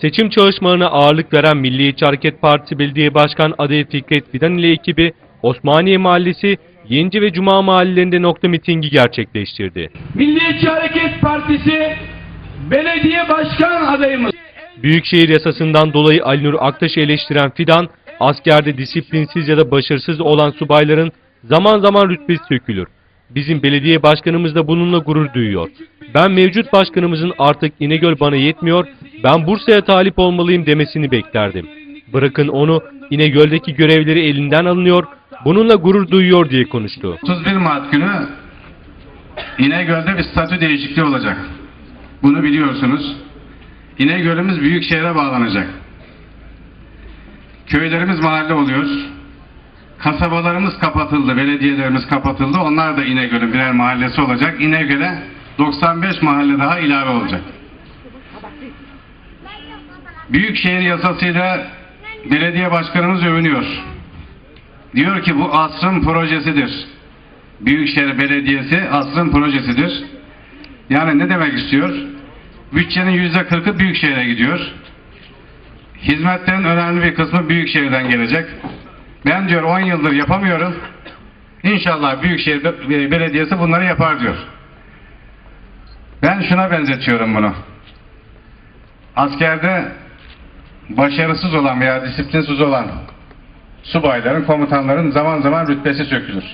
Seçim çalışmalarına ağırlık veren Milliyetçi Hareket Partisi Belediye Başkan adayı Fikret Fidan ile ekibi Osmaniye Mahallesi, Yenice ve Cuma mahallelerinde nokta mitingi gerçekleştirdi. Milliyetçi Hareket Partisi belediye başkan adayımız. Büyükşehir yasasından dolayı Ali Nur Aktaş'ı eleştiren Fidan, askerde disiplinsiz ya da başarısız olan subayların zaman zaman rütbesi sökülür. Bizim belediye başkanımız da bununla gurur duyuyor. Ben mevcut başkanımızın artık İnegöl bana yetmiyor, ben Bursa'ya talip olmalıyım demesini beklerdim. Bırakın onu İnegöl'deki görevleri elinden alınıyor, bununla gurur duyuyor diye konuştu. 31 Mart günü İnegöl'de bir statü değişikliği olacak. Bunu biliyorsunuz. İnegöl'ümüz büyük şehre bağlanacak. Köylerimiz mahalle oluyor. Kasabalarımız kapatıldı, belediyelerimiz kapatıldı. Onlar da İnegöl'ün birer mahallesi olacak. İnegöl'e 95 mahalle daha ilave olacak. Büyükşehir yasasıyla belediye başkanımız övünüyor. Diyor ki bu asrın projesidir. Büyükşehir Belediyesi asrın projesidir. Yani ne demek istiyor? Bütçenin yüzde kırkı Büyükşehir'e gidiyor. Hizmetlerin önemli bir kısmı Büyükşehir'den gelecek. Ben diyor 10 yıldır yapamıyorum. İnşallah Büyükşehir Be- Belediyesi bunları yapar diyor. Ben şuna benzetiyorum bunu. Askerde başarısız olan veya disiplinsiz olan subayların, komutanların zaman zaman rütbesi sökülür.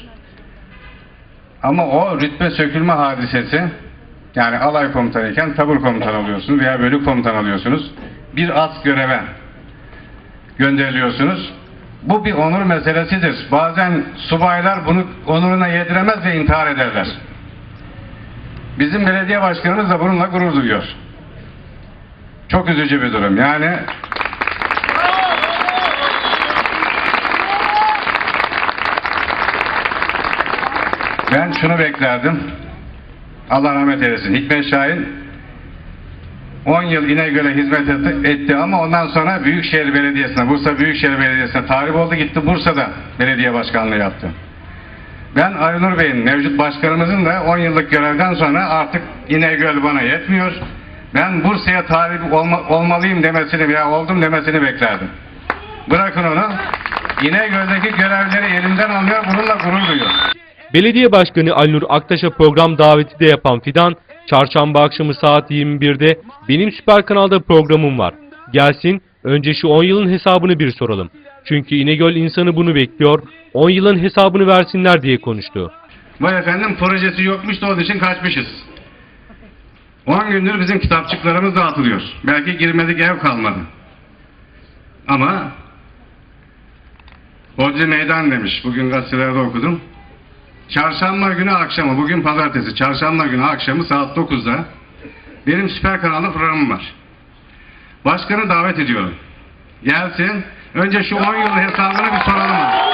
Ama o rütbe sökülme hadisesi yani alay komutanıyken tabur komutan oluyorsunuz veya bölük komutan oluyorsunuz. Bir as göreve gönderiliyorsunuz. Bu bir onur meselesidir. Bazen subaylar bunu onuruna yediremez ve intihar ederler. Bizim belediye başkanımız da bununla gurur duyuyor. Çok üzücü bir durum. Yani Ben şunu beklerdim. Allah rahmet eylesin. Hikmet Şahin 10 yıl İnegöl'e hizmet etti, ama ondan sonra Büyükşehir Belediyesi'ne, Bursa Büyükşehir Belediyesi'ne tarih oldu gitti Bursa'da belediye başkanlığı yaptı. Ben Ali Nur Bey'in mevcut başkanımızın da 10 yıllık görevden sonra artık İnegöl bana yetmiyor. Ben Bursa'ya talip olma- olmalıyım demesini veya oldum demesini beklerdim. Bırakın onu. İnegöl'deki görevleri elinden alıyor, bununla gurur duyuyor. Belediye Başkanı Ali Nur Aktaş'a program daveti de yapan Fidan, çarşamba akşamı saat 21'de benim süper kanalda programım var. Gelsin, önce şu 10 yılın hesabını bir soralım. Çünkü İnegöl insanı bunu bekliyor, 10 yılın hesabını versinler diye konuştu. Bu efendim projesi yokmuş da onun için kaçmışız. 10 gündür bizim kitapçıklarımız dağıtılıyor. Belki girmedik ev kalmadı. Ama Hodri Meydan demiş. Bugün gazetelerde okudum. Çarşamba günü akşamı, bugün pazartesi, çarşamba günü akşamı saat 9'da benim süper kanalda programım var. Başkanı davet ediyorum. Gelsin. Önce şu 10 yılın hesabını bir soralım.